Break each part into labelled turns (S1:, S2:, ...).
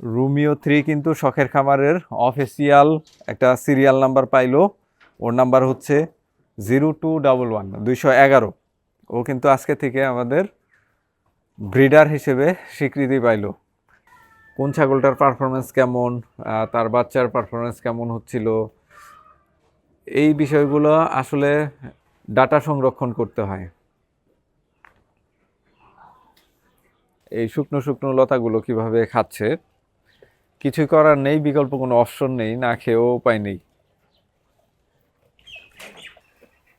S1: Romeo three কিন্তু শখের খামারের অফিসিয়াল একটা সিরিয়াল নাম্বার পাইলো। ওর নাম্বার হচ্ছে জিরো টু ডাবল ওয়ান, দুইশো এগারো। ও কিন্তু আজকে থেকে আমাদের ব্রিডার হিসেবে স্বীকৃতি পাইলো। কোন ছাগলটার পারফরমেন্স কেমন? তার বাচ্চার পারফরমেন্স কেমন হচ্ছিল? এই বিষয়গুলো আসলে ডাটা সংরক্ষণ করতে হয়। এই শুকনো শুকনো লতাগুলো কীভাবে খাচ্ছে? কিছুই করার নেই, বিকল্প কোনো অপশন নেই, না খেয়েও উপায় নেই।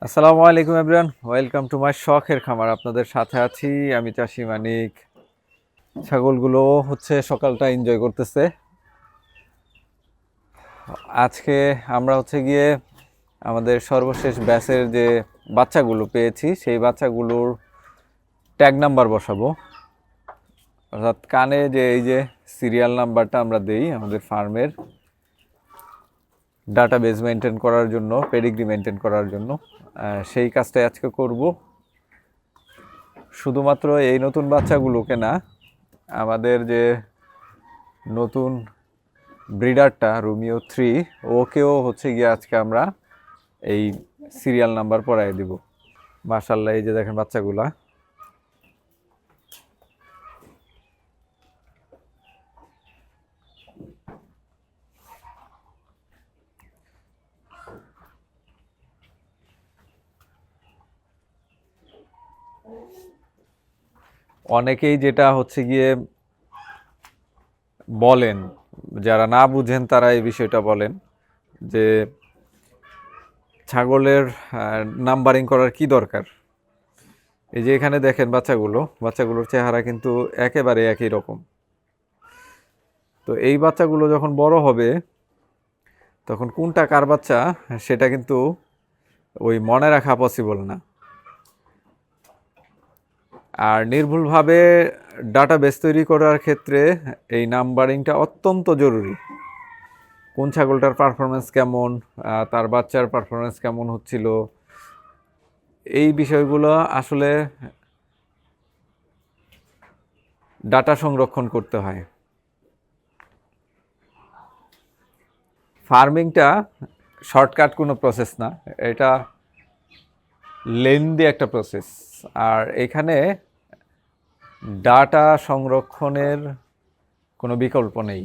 S1: আসসালামু আলাইকুম এভরিওয়ান ওয়েলকাম টু মাই শখের খামার, আপনাদের সাথে আছি আমি চাষি মানিক। ছাগলগুলো হচ্ছে সকালটা এনজয় করতেছে। আজকে আমরা হচ্ছে গিয়ে আমাদের সর্বশেষ ব্যাচের যে বাচ্চাগুলো পেয়েছি, সেই বাচ্চাগুলোর ট্যাগ নাম্বার বসাবো। অর্থাৎ কানে যে এই যে সিরিয়াল নাম্বারটা আমরা দেই আমাদের ফার্মের। ডাটা বেস মেনটেন করার জন্য, পেডিগ্রি মেনটেন করার জন্য। সেই কাজটাই আজকে করব। শুধুমাত্র এই নতুন বাচ্চাগুলোকে না, আমাদের যে নতুন ব্রিডারটা রুমিও থ্রি, ওকেও হচ্ছে গিয়ে আজকে আমরা এই সিরিয়াল নাম্বার পড়াই দিব। মাশাল্লাহ, এই যে দেখেন বাচ্চাগুলা। অনেকেই যেটা হচ্ছে গিয়ে বলেন, যারা না বুঝেন তারা এই বিষয়টা বলেন যে ছাগলের নাম্বারিং করার কি দরকার? এই যে এখানে দেখেন বাচ্চাগুলো, বাচ্চাগুলোর চেহারা কিন্তু একেবারে একই রকম। তো এই বাচ্চাগুলো যখন বড় হবে, তখন কোনটা কার বাচ্চা সেটা কিন্তু ওই মনে রাখা পসিবল না। আর নির্ভুলভাবে ডাটাবেস তৈরি করার ক্ষেত্রে এই নাম্বারিংটা অত্যন্ত জরুরি। কোন ছাগলটার পারফরমেন্স কেমন তার বাচ্চার পারফরমেন্স কেমন হচ্ছিল? এই বিষয়গুলো আসলে ডাটা সংরক্ষণ করতে হয়। ফার্মিংটা শর্টকাট কোনো প্রসেস না, এটা লেন্দি একটা প্রসেস আর এখানে ডাটা সংরক্ষণের কোনো বিকল্প নেই।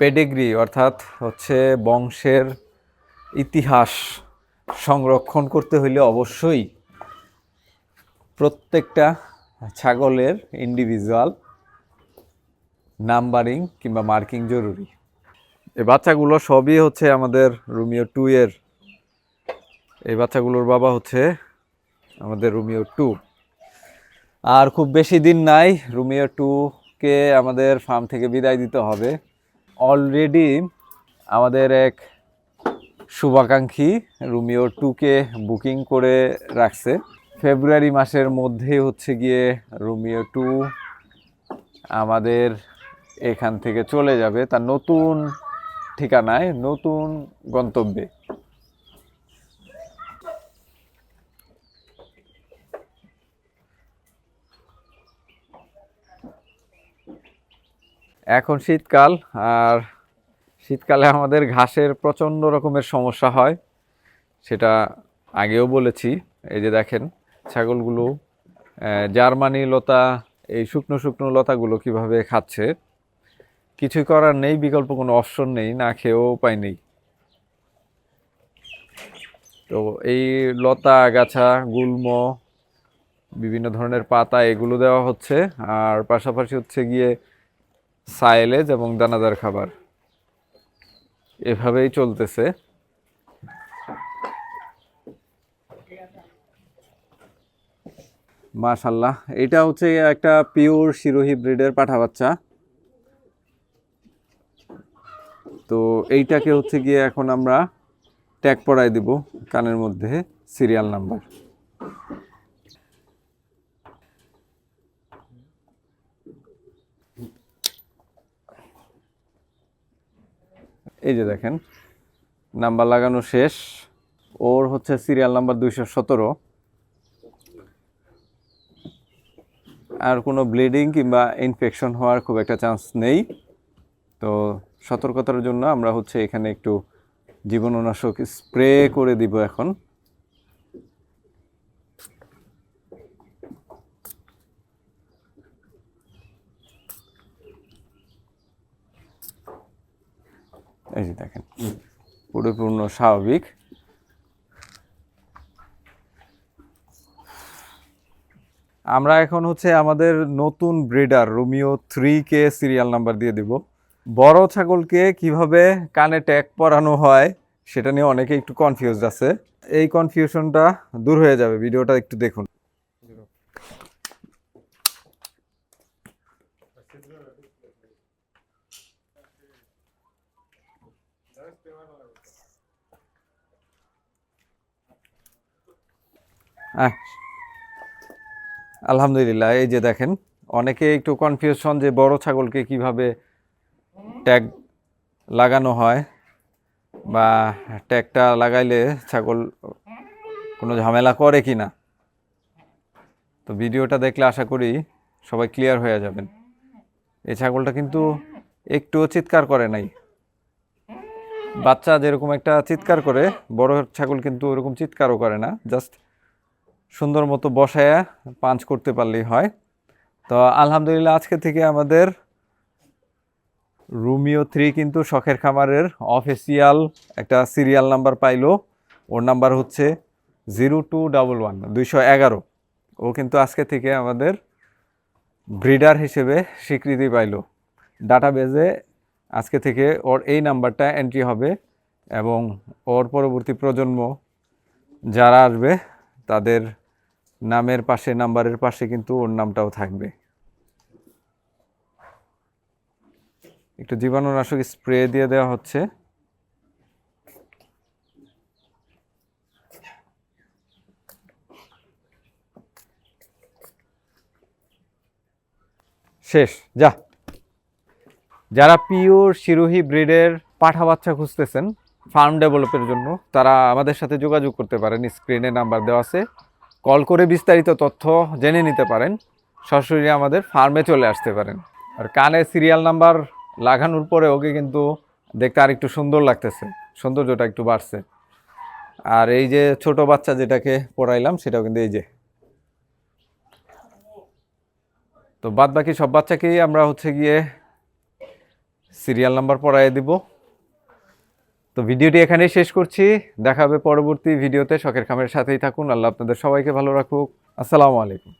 S1: পেডিগ্রি অর্থাৎ হচ্ছে বংশের ইতিহাস সংরক্ষণ করতে হইলে অবশ্যই প্রত্যেকটা ছাগলের ইন্ডিভিজুয়াল নাম্বারিং কিংবা মার্কিং জরুরি। এই বাচ্চাগুলো সবই হচ্ছে আমাদের রুমিও টু এর। এই বাচ্চাগুলোর বাবা হচ্ছে আমাদের রুমিও টু আর খুব বেশি দিন নাই রুমিও টুকে আমাদের ফার্ম থেকে বিদায় দিতে হবে। অলরেডি আমাদের এক শুভাকাঙ্ক্ষী রুমিও টুকে বুকিং করে রাখছে। ফেব্রুয়ারি মাসের মধ্যে হচ্ছে গিয়ে রুমিও টু আমাদের এখান থেকে চলে যাবে। তার নতুন ঠিকানায় নতুন গন্তব্যে। এখন শীতকাল, আর শীতকালে আমাদের ঘাসের প্রচণ্ড রকমের সমস্যা হয়, সেটা আগেও বলেছি। এই যে দেখেন ছাগলগুলো জার্মানি লতা, এই শুকনো শুকনো লতাগুলো কীভাবে খাচ্ছে কিছুই করার নেই, বিকল্প কোনো অপশন নেই, না খেয়েও উপায় নেই। তো এই লতা, আগাছা, গুল্ম, বিভিন্ন ধরনের পাতা এগুলো দেওয়া হচ্ছে। আর পাশাপাশি হচ্ছে গিয়ে সাইলেজ এবং দানাদার খাবার। এভাবেই চলতেছে। মাশাল্লাহ এটা হচ্ছে একটা পিওর শিরোহী ব্রিডের পাঠা বাচ্চা তো এইটাকে হচ্ছে গিয়ে এখন আমরা ট্যাগ পড়াই দিব কানের মধ্যে সিরিয়াল নাম্বার এই যে দেখেন নাম্বার লাগানো শেষ। ওর হচ্ছে সিরিয়াল নাম্বার দুইশো সতেরো। আর কোনো ব্লিডিং কিংবা ইনফেকশন হওয়ার খুব একটা চান্স নেই। তো সতর্কতার জন্য আমরা হচ্ছে এখানে একটু জীবাণুনাশক স্প্রে করে দিব এখন। এই যে দেখেন, পরিপূর্ণ স্বাভাবিক। আমরা এখন হচ্ছে আমাদের নতুন ব্রিডার রোমিও থ্রি কে সিরিয়াল নাম্বার দিয়ে দিব। বড় ছাগলকে কীভাবে কানে ট্যাগ পরানো হয়, সেটা নিয়ে অনেকে একটু কনফিউজড আছে। এই কনফিউশনটা দূর হয়ে যাবে, ভিডিওটা একটু দেখুন। আলহামদুলিল্লাহ, এই যে দেখেন, অনেকে একটু কনফিউশন যে বড় ছাগলকে কীভাবে ট্যাগ লাগানো হয় বা ট্যাগটা লাগাইলে ছাগল কোনো ঝামেলা করে কি না? তো ভিডিওটা দেখলে আশা করি সবাই ক্লিয়ার হয়ে যাবেন। এই ছাগলটা কিন্তু একটুও চিৎকার করে নাই। বাচ্চা যেরকম একটা চিৎকার করে, বড় ছাগল কিন্তু ওরকম চিৎকারও করে না। জাস্ট সুন্দর মতো বসায়া পাঞ্চ করতে পারলেই হয়। তো আলহামদুলিল্লাহ আজকে থেকে আমাদের রুমিও থ্রি কিন্তু শখের খামারের অফিসিয়াল একটা সিরিয়াল নাম্বার পাইলো। ওর নাম্বার হচ্ছে জিরো টু ডাবল ওয়ান, দুইশো এগারো। ও কিন্তু আজকে থেকে আমাদের ব্রিডার হিসেবে স্বীকৃতি পাইলো। ডাটাবেজে আজকে থেকে ওর এই নাম্বারটা এন্ট্রি হবে এবং ওর পরবর্তী প্রজন্ম যারা আসবে, তাদের নামের পাশে, নাম্বারের পাশে কিন্তু ওর নামটাও থাকবে। একটু জীবাণুনাশক স্প্রে দিয়ে দেওয়া হচ্ছে। শেষ, যা। যারা পিওর শিরোহী ব্রিডের পাঠা বাচ্চা খুঁজতেছেন, ফার্ম ডেভেলপের জন্য, তারা আমাদের সাথে যোগাযোগ করতে পারেন। স্ক্রিনে নাম্বার দেওয়া আছে। কল করে বিস্তারিত তথ্য জেনে নিতে পারেন। সরাসরি আমাদের ফার্মে চলে আসতে পারেন। আর কানে সিরিয়াল নাম্বার লাগানোর পরে ওকে কিন্তু দেখতে আর একটু সুন্দর লাগতেছে। সৌন্দর্যটা একটু বাড়ছে। আর এই যে ছোট বাচ্চা যেটাকে পড়াইলাম, সেটাও কিন্তু এই যে। তো বাদ বাকি সব বাচ্চাকেই আমরা হচ্ছে গিয়ে সিরিয়াল নাম্বার পড়াইয়ে দিব। তো ভিডিওটি এখানেই শেষ করছি। দেখা হবে পরবর্তী ভিডিওতে। শখের খামের সাথেই থাকুন। আল্লাহ আপনাদের সবাইকে ভালো রাখুক। আসসালামু আলাইকুম।